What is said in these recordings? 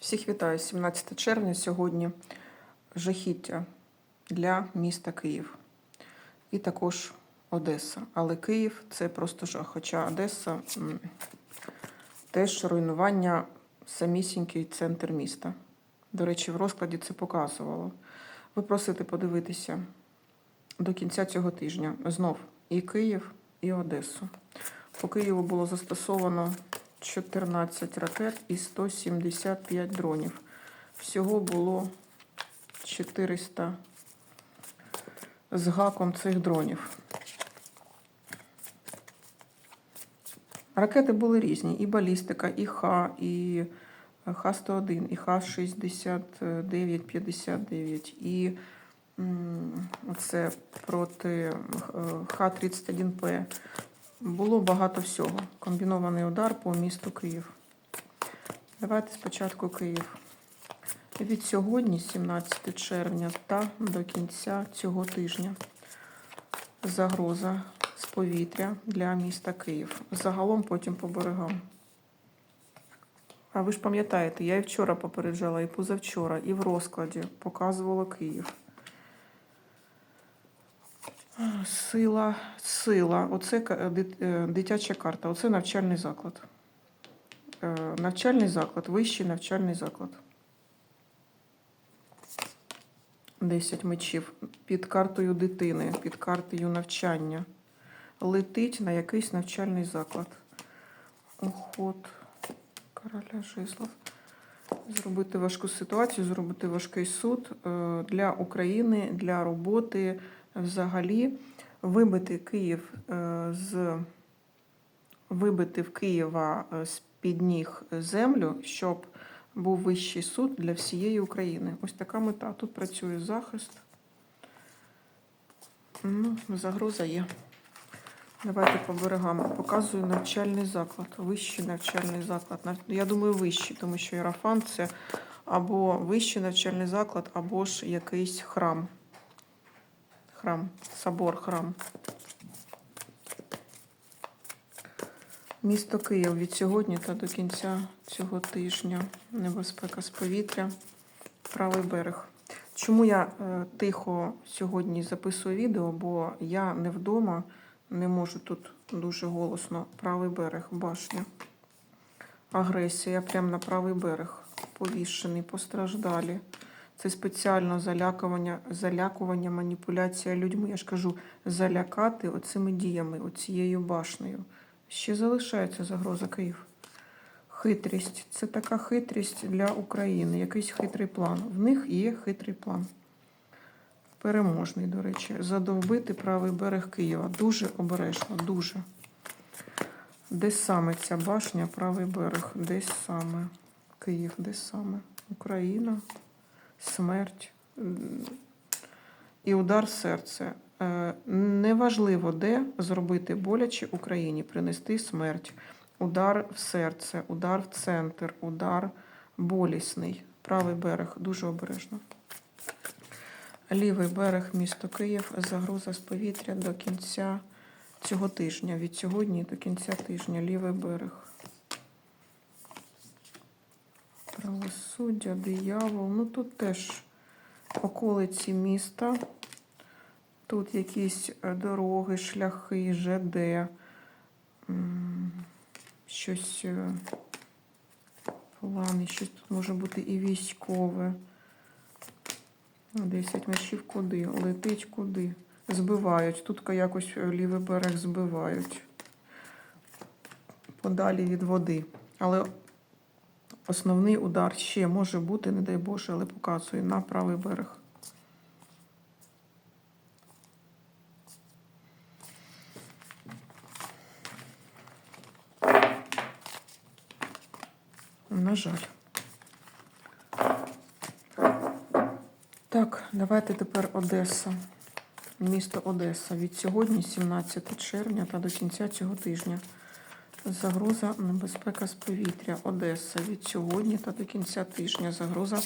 Всіх вітаю 17 червня. Сьогодні жахіття для міста Київ і також Одеса. Але Київ це просто жах. Хоча Одеса теж руйнування самісінький центр міста. До речі, в розкладі це показувало. Ви просите подивитися до кінця цього тижня знов і Київ, і Одесу. По Києву було застосовано 14 ракет і 175 дронів. Всього було 400 з гаком цих дронів. Ракети були різні: і балістика, і Х, і Х-101, і Х-69-59, і це проти е, Х-31П. Було багато всього. Комбінований удар по місту Київ. Давайте спочатку Київ. Від сьогодні, 17 червня, та до кінця цього тижня загроза з повітря для міста Київ. Загалом потім по берегам. А ви ж пам'ятаєте, я і вчора попереджала, і позавчора, і в розкладі показувала Київ. Сила, сила. Оце дит- е, дитяча карта. Оце навчальний заклад. Е, Навчальний заклад, вищий навчальний заклад. 10 мечів під картою дитини, під картою навчання. Летить на якийсь навчальний заклад. Уход короля жезлов. Зробити важку ситуацію, зробити важкий суд е, для України, для роботи взагалі. Вибити Київ е, з вибити в Києва е, з під ніг землю, щоб був вищий суд для всієї України. Ось така мета. Тут працює захист. Ну, загроза є. Давайте по берегам. Показую навчальний заклад. Вищий навчальний заклад. Я думаю, вищий, тому що Єрафан це або вищий навчальний заклад, або ж якийсь храм. Храм, собор, храм. Місто Київ від сьогодні та до кінця цього тижня. Небезпека з повітря. Правий берег. Чому я е, тихо сьогодні записую відео? Бо я не вдома, не можу тут дуже голосно. Правий берег, башня. Агресія прямо на правий берег. Повішений, постраждалі. Це спеціально залякування, залякування, маніпуляція людьми. Я ж кажу, залякати оцими діями, оцією башнею. Ще залишається загроза Київ. Хитрість. Це така хитрість для України. Якийсь хитрий план. В них є хитрий план. Переможний, до речі. Задовбити правий берег Києва. Дуже обережно, дуже. Де саме ця башня, правий берег? Десь саме. Київ, де саме? Україна, смерть і удар в серце. Е, Неважливо, де зробити боляче Україні, принести смерть. Удар в серце, удар в центр, удар болісний. Правий берег дуже обережно. Лівий берег, місто Київ, загроза з повітря до кінця цього тижня. Від сьогодні до кінця тижня. Лівий берег. Правосуддя, диявол. Ну тут теж околиці міста. Тут якісь е, дороги, шляхи, ЖД. Щось е, плани, щось тут може бути і військове. 10 мечів куди? Летить куди? Збивають. Тут якось е, лівий берег збивають. Подалі від води. Але основний удар ще може бути, не дай Боже, але показує на правий берег. На жаль. Так, давайте тепер Одеса. Місто Одеса. Від сьогодні, 17 червня та до кінця цього тижня. Загроза небезпека з повітря. Одеса. Від сьогодні та до кінця тижня. Загроза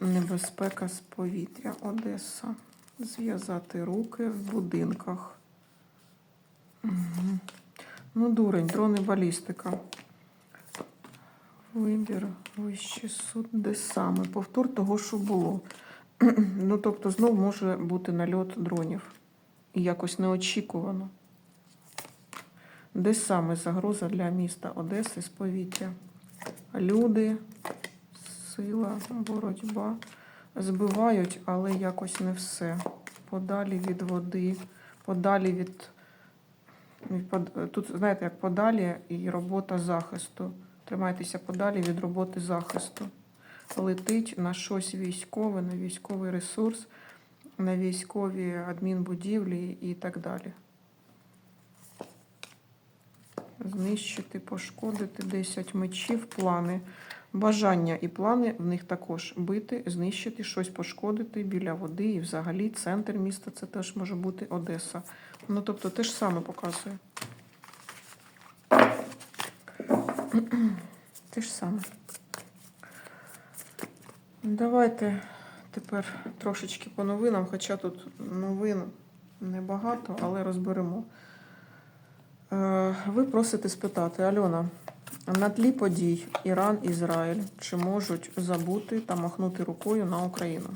небезпека з повітря. Одеса. Зв'язати руки в будинках. Угу. Ну, дурень, дрони балістика. Вибір, вищий суд, де саме? Повтор того, що було. ну, тобто, знов може бути нальот дронів. І якось неочікувано. Де саме загроза для міста Одеси з повітря? Люди, сила, боротьба. Збивають, але якось не все. Подалі від води, подалі від. Тут, знаєте, як подалі і робота захисту. Тримайтеся подалі від роботи захисту. Летить на щось військове, на військовий ресурс, на військові адмінбудівлі і так далі. Знищити, пошкодити 10 мечів, плани. Бажання і плани в них також бити, знищити, щось пошкодити біля води і взагалі центр міста це теж може бути Одеса. Ну, тобто те ж саме показує. Те ж саме. Давайте тепер трошечки по новинам, хоча тут новин небагато, але розберемо. Е, Ви просите спитати, Альона, на тлі подій Іран, Ізраїль чи можуть забути та махнути рукою на Україну?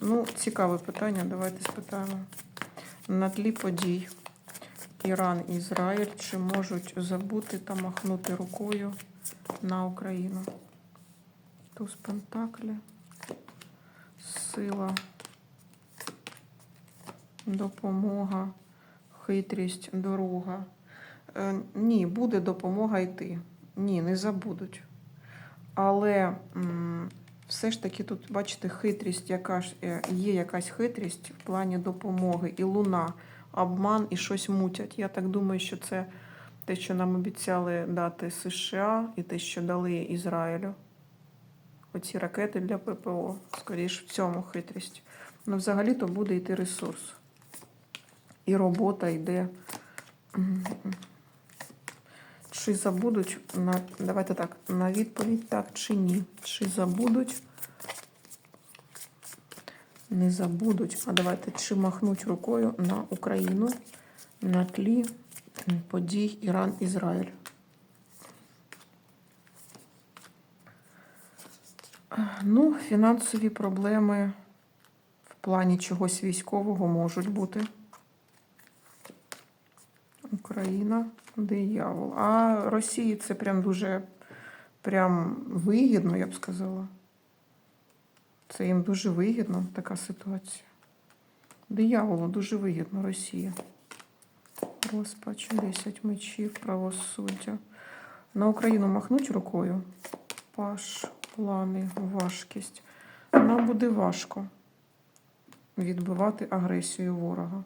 Ну, цікаве питання, давайте спитаємо. На тлі подій Іран, Ізраїль чи можуть забути та махнути рукою на Україну? Туз Пентаклі, сила, допомога, хитрість, дорога. Е, ні, буде допомога йти. Ні, не забудуть. Але все ж таки тут, бачите, хитрість, яка ж е, є якась хитрість в плані допомоги, і луна, обман і щось мутять. Я так думаю, що це те, що нам обіцяли дати США, і те, що дали Ізраїлю. Оці ракети для ППО. Скоріше в цьому хитрість. Ну, взагалі-то буде йти ресурс. І робота йде. Чи забудуть на давайте так, на відповідь так чи ні. Чи забудуть? Не забудуть. А давайте чи махнуть рукою на Україну на тлі подій Іран-Ізраїль. Ну, фінансові проблеми в плані чогось військового можуть бути. Україна, диявол. А Росії це прям дуже прям вигідно, я б сказала. Це їм дуже вигідно, така ситуація. Дияволу дуже вигідно Росія. Розпач, 10 мечів, правосуддя. На Україну махнуть рукою. Паш, плани, важкість. Нам буде важко відбивати агресію ворога.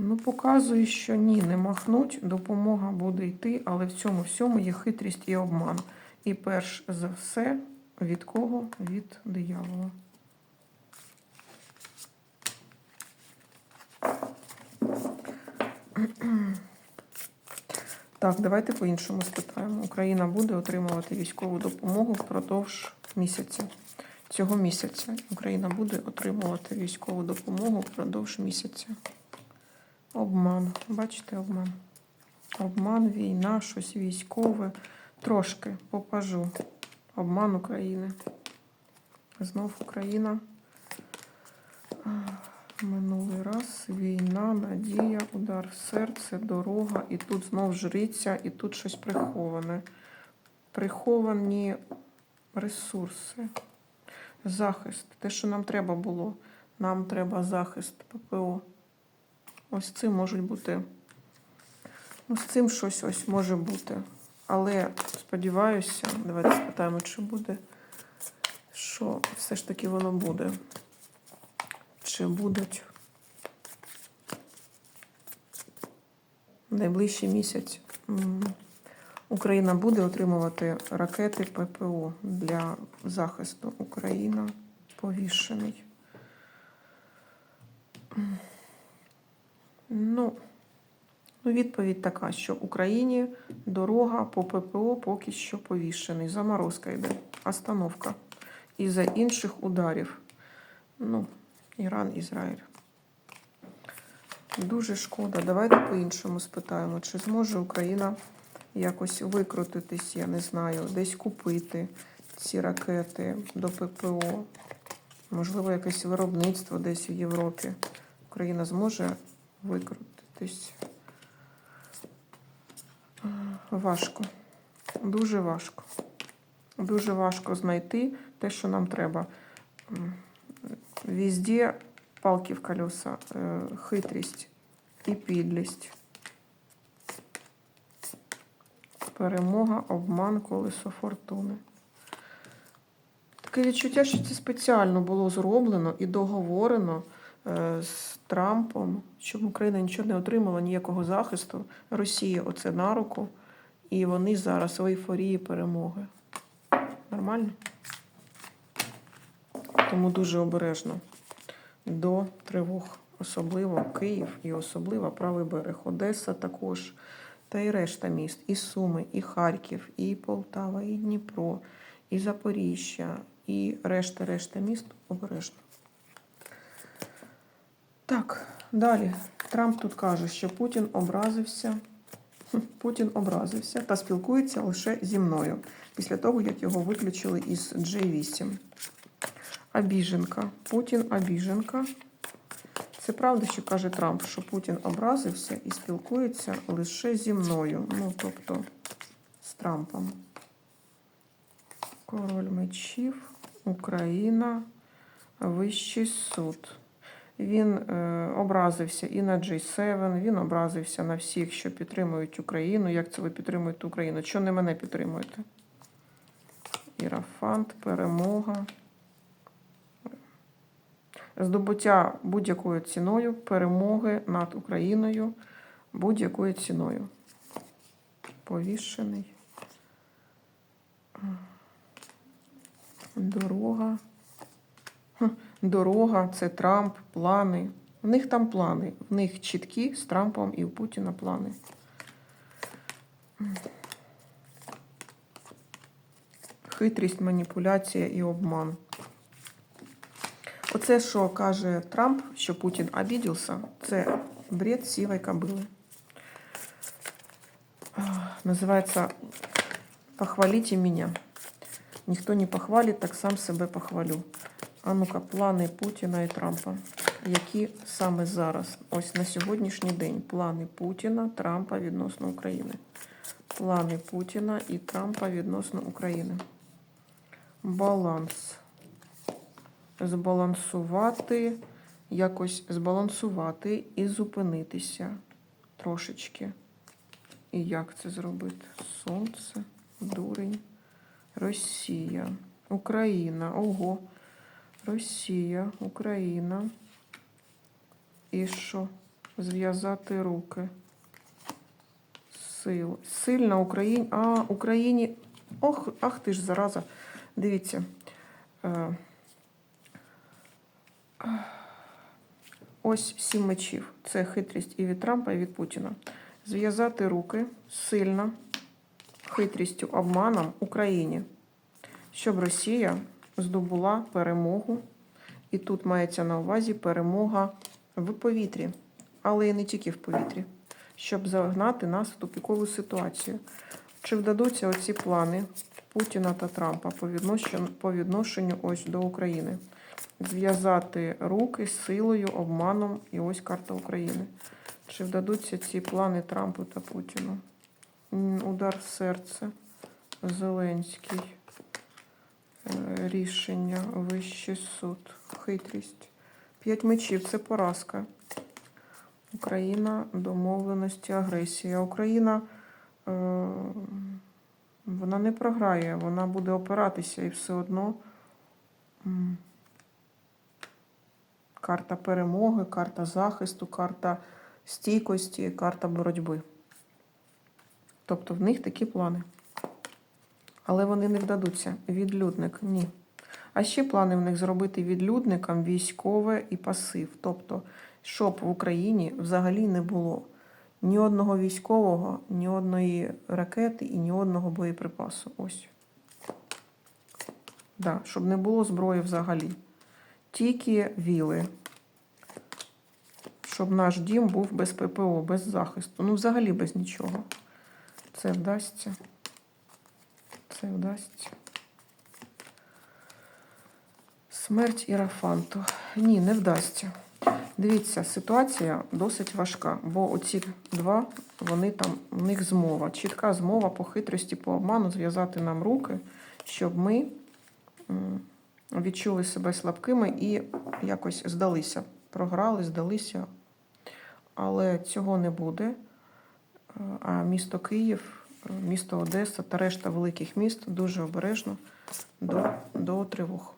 Ну, показує, що ні, не махнуть, допомога буде йти, але в цьому всьому є хитрість і обман. І перш за все, від кого? Від диявола. Так, давайте по-іншому спитаємо. Україна буде отримувати військову допомогу впродовж місяця. Цього місяця Україна буде отримувати військову допомогу впродовж місяця. Обман. Бачите, обман. Обман, війна, щось військове. Трошки покажу. Обман України. Знов Україна. Минулий раз. Війна, надія, удар серце, дорога. І тут знов жриця, і тут щось приховане. Приховані ресурси. Захист. Те, що нам треба було. Нам треба захист ППО. Ось цим можуть бути. Ну, з цим щось ось може бути. Але сподіваюся, давайте спитаємо, чи буде, що все ж таки воно буде. Чи будуть найближчий місяць Україна буде отримувати ракети ППО для захисту Україна повішений. Ну, відповідь така, що Україні дорога по ППО поки що повішений. Заморозка йде, остановка. І за інших ударів. Ну, Іран, Ізраїль. Дуже шкода. Давайте по-іншому спитаємо, чи зможе Україна якось викрутитись, я не знаю, десь купити ці ракети до ППО. Можливо, якесь виробництво десь в Європі. Україна зможе викрутитись. Важко. Дуже важко. Дуже важко знайти те, що нам треба. М, Везде палки в колеса, е, хитрість і підлість. Перемога, обман, колесо фортуни. Таке відчуття, що це спеціально було зроблено і договорено е, з Трампом, щоб Україна нічого не отримала, ніякого захисту. Росія оце на руку, і вони зараз в ейфорії перемоги. Нормально? Тому дуже обережно до тривог, особливо Київ і особливо правий берег, Одеса також, та і решта міст, і Суми, і Харків, і Полтава, і Дніпро, і Запоріжжя, і решта-решта міст обережно. Так, далі. Трамп тут каже, що Путін образився. Путін образився та спілкується лише зі мною після того, як його виключили із J8. Обіженка. Путін обіженка. Це правда, що каже Трамп, що Путін образився і спілкується лише зі мною. Ну, тобто з Трампом. Король мечів, Україна, Вищий суд. Він е, образився і на G7, він образився на всіх, що підтримують Україну. Як це ви підтримуєте Україну? Чого не мене підтримуєте? Ірафант, перемога. Здобуття будь-якою ціною, перемоги над Україною будь-якою ціною. Повішений. Дорога. Дорога, це Трамп, плани. В них там плани. В них чіткі з Трампом і у Путіна плани. Хитрість, маніпуляція і обман. Оце, що каже Трамп, що Путін обідівся, це бред сівої кобили. Називається Похвалите мене. Ніхто не похвалить, так сам себе похвалю. А ну-ка, плани Путіна і Трампа. Які саме зараз? Ось на сьогоднішній день плани Путіна, Трампа відносно України. Плани Путіна і Трампа відносно України. Баланс. Збалансувати, якось збалансувати і зупинитися трошечки. І як це зробити? Сонце, дурень, Росія, Україна. Ого. Росія, Україна. І що? Зв'язати руки. Сил. Сильна Україна. А, Україні. Ох, ах ти ж зараза. Дивіться. Е, Ось сім мечів. Це хитрість і від Трампа, і від Путіна. Зв'язати руки сильно, хитрістю, обманом Україні, щоб Росія здобула перемогу. І тут мається на увазі перемога в повітрі, але і не тільки в повітрі, щоб загнати нас в тупікову ситуацію. Чи вдадуться оці плани Путіна та Трампа по відношенню, по відношенню ось до України? Зв'язати руки з силою, обманом і ось карта України. Чи вдадуться ці плани Трампу та Путіну? Удар в серце. Зеленський. Рішення. Вищий суд. Хитрість. П'ять мечів це поразка. Україна, домовленості, агресія. Україна е, вона не програє, вона буде опиратися і все одно. Карта перемоги, карта захисту, карта стійкості, карта боротьби. Тобто в них такі плани. Але вони не вдадуться. Відлюдник ні. А ще плани в них зробити відлюдникам військове і пасив. Тобто, щоб в Україні взагалі не було ні одного військового, ні одної ракети і ні одного боєприпасу. Ось. Да, щоб не було зброї взагалі. Тільки віли. щоб наш дім був без ППО, без захисту. Ну, взагалі без нічого. Це вдасться. Це вдасться. Смерть Ірафанту. Ні, не вдасться. Дивіться, ситуація досить важка, бо оці два, вони там, у них змова. Чітка змова по хитрості, по обману зв'язати нам руки, щоб ми відчули себе слабкими і якось здалися. Програли, здалися. Але цього не буде. А місто Київ, місто Одеса та решта великих міст дуже обережно до, до тривог.